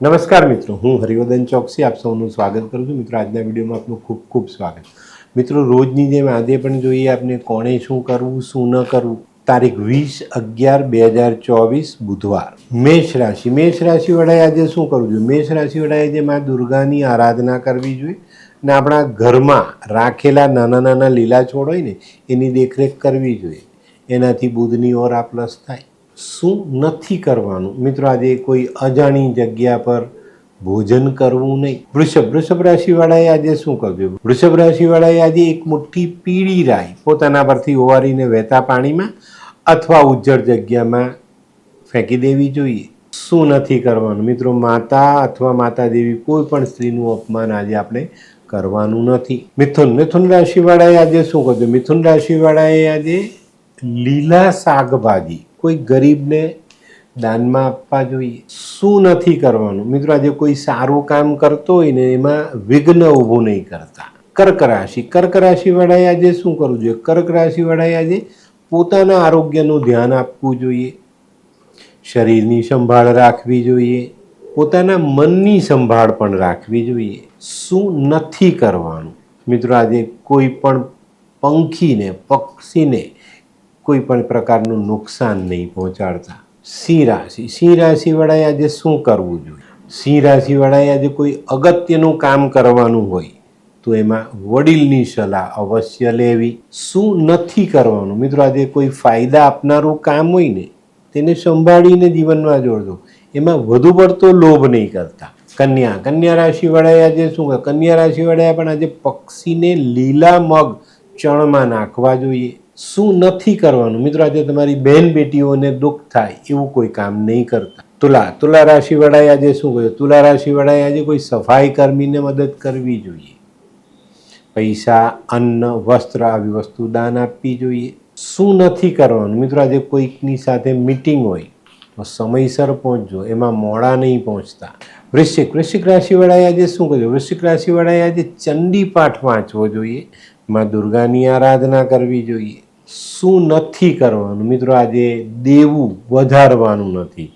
નમસ્કાર મિત્રો, હું હરિવર્ધન ચોકસી આપ સૌનું સ્વાગત કરું છું. મિત્રો, આજના વિડીયોમાં આપનું ખૂબ ખૂબ સ્વાગત. મિત્રો, રોજની જેમ આજે પણ જોઈએ આપને કોણે શું કરવું, શું ન કરવું. તારીખ વીસ અગિયાર બે હજાર ચોવીસ બુધવાર. મેષ રાશિ. મેષ રાશિવાળાએ આજે શું કરવું જોઈએ? મેષ રાશિવાળાએ જે મા દુર્ગાની આરાધના કરવી જોઈએ ને આપણા ઘરમાં રાખેલા નાના નાના લીલા છોડ હોય ને, એની દેખરેખ કરવી જોઈએ. એનાથી બુધની ઓર પ્લસ થાય. શું નથી કરવાનું? મિત્રો, આજે કોઈ અજાણી જગ્યા પર ભોજન કરવું નહીં. વૃષભ વૃષભ રાશિવાળાએ આજે શું કર્યું વૃષભ રાશિવાળાએ આજે એક મોટી પીળી રાઈ પોતાના પરથી ઓવારીને વહેતા પાણીમાં અથવા ઉજ્જડ જગ્યામાં ફેંકી દેવી જોઈએ. શું નથી કરવાનું? મિત્રો, માતા અથવા માતા દેવી કોઈ પણ સ્ત્રીનું અપમાન આજે આપણે કરવાનું નથી. મિથુન મિથુન રાશિવાળાએ આજે શું કર્યું મિથુન રાશિવાળાએ આજે લીલા શાકભાજી કોઈ ગરીબને દાનમાં આપવા જોઈએ? શું નથી કરવાનું? મિત્રો, આજે કોઈ સારું કામ કરતો હોય ને એમાં વિઘ્ન ઊભું નહીં કરતા. કર્ક રાશિ. કર્ક રાશિવાળાએ આજે શું કરવું જોઈએ? કર્ક રાશિવાળાએ આજે પોતાના આરોગ્યનું ધ્યાન આપવું જોઈએ. શરીરની સંભાળ રાખવી જોઈએ. પોતાના મનની સંભાળ પણ રાખવી જોઈએ. શું નથી કરવાનું? મિત્રો, આજે કોઈ પણ પંખીને, પક્ષીને કોઈ પણ પ્રકારનું નુકસાન નહીં પહોંચાડતા. સિંહ રાશિ. સિંહ રાશિવાળાએ આજે શું કરવું જોઈએ? સિંહ રાશિવાળાએ આજે કોઈ અગત્યનું કામ કરવાનું હોય તો એમાં વડીલની સલાહ અવશ્ય લેવી. શું નથી કરવાનું? મિત્રો, આજે કોઈ ફાયદા આપનારું કામ હોય ને, તેને સંભાળીને જીવનમાં જોડજો. એમાં વધુ પડતો લોભ નહીં કરતા. કન્યા. કન્યા રાશિવાળાએ આજે શું કન્યા રાશિવાળાએ પણ આજે પક્ષીને લીલા મગ ચણમાં નાખવા જોઈએ. શું નથી કરવાનું? મિત્રો, આજે તમારી બહેન બેટીઓને દુઃખ થાય એવું કોઈ કામ નહીં કરતા. તુલા તુલા રાશિવાળાએ આજે શું કહ્યું? તુલા રાશિવાળાએ આજે કોઈ સફાઈ કર્મીને મદદ કરવી જોઈએ. પૈસા, અન્ન, વસ્ત્ર આવી વસ્તુ દાન આપવી જોઈએ. શું નથી કરવાનું? મિત્રો, આજે કોઈકની સાથે મિટિંગ હોય તો સમયસર પહોંચજો. એમાં મોડા નહીં પહોંચતા. વૃશ્ચિક વૃશ્ચિક રાશિવાળાએ આજે શું કર્યું વૃશ્ચિક રાશિવાળાએ આજે ચંડી પાઠ વાંચવો જોઈએ. માં દુર્ગાની આરાધના કરવી જોઈએ. શું નથી કરવાનું? મિત્રો, આજે દેવું વધારવાનું નથી.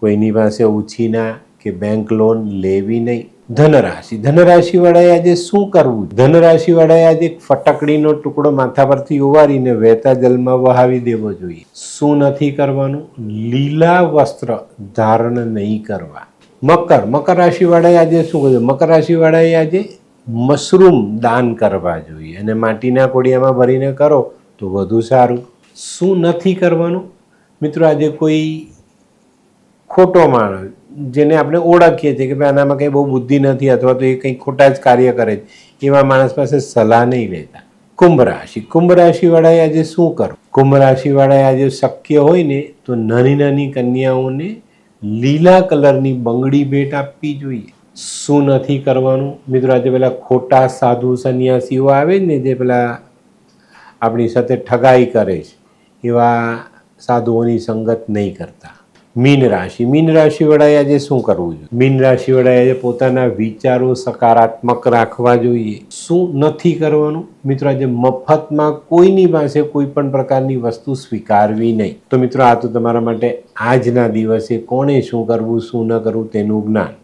કોઈની પાસે ઉછીના કે બેંક લોન લેવી નહીં. ધનરાશિ. ધનરાશિવાળાએ આજે શું કરવું? ધનરાશિવાળાએ આજે ફટકડીનો ટુકડો માથા પરથી ઉવારીને વહેતા જલમાં વહાવી દેવો જોઈએ. શું નથી કરવાનું? લીલા વસ્ત્ર ધારણ નહીં કરવા. મકર. મકર રાશિવાળાએ આજે શું કર્યું? મકર રાશિવાળાએ આજે મશરૂમ દાન કરવા જોઈએ. અને માટીના કોડિયામાં ભરીને કરો. તો વધુ સારું. શું નથી કરવાનું? મિત્રો, આજે કોઈ ખોટો માણસ, જેને આપણે ઓળખીએ છીએ કે ભાઈ આનામાં કંઈ બહુ બુદ્ધિ નથી અથવા તો એ કંઈ ખોટા જ કાર્ય કરે છે, એવા માણસ પાસે સલાહ નહીં લેતા. કુંભ રાશિ. કુંભ રાશિવાળાએ આજે શું કરવું? કુંભ રાશિવાળાએ આજે શક્ય હોય ને તો નાની નાની કન્યાઓને લીલા કલરની બંગડી ભેટ આપવી જોઈએ. શું નથી કરવાનું? મિત્રો, આજે પેલા ખોટા સાધુ સંન્યાસીઓ આવે ને જે પેલા આપણી સાથે ઠગાઈ કરે છે. એવા સાધુઓની સંગત નહીં કરતા. મીન રાશિ. મીન રાશિવાળાએ આજે શું કરવું જોઈએ? મીન રાશિવાળાએ પોતાના વિચારો સકારાત્મક રાખવા જોઈએ. શું નથી કરવાનું? મિત્રો, આજે મફતમાં કોઈની પાસે કોઈ પણ પ્રકારની વસ્તુ સ્વીકારવી નહીં. તો મિત્રો, આ તો તમારા માટે આજના દિવસે કોણે શું કરવું, શું ન કરવું તેનું જ્ઞાન.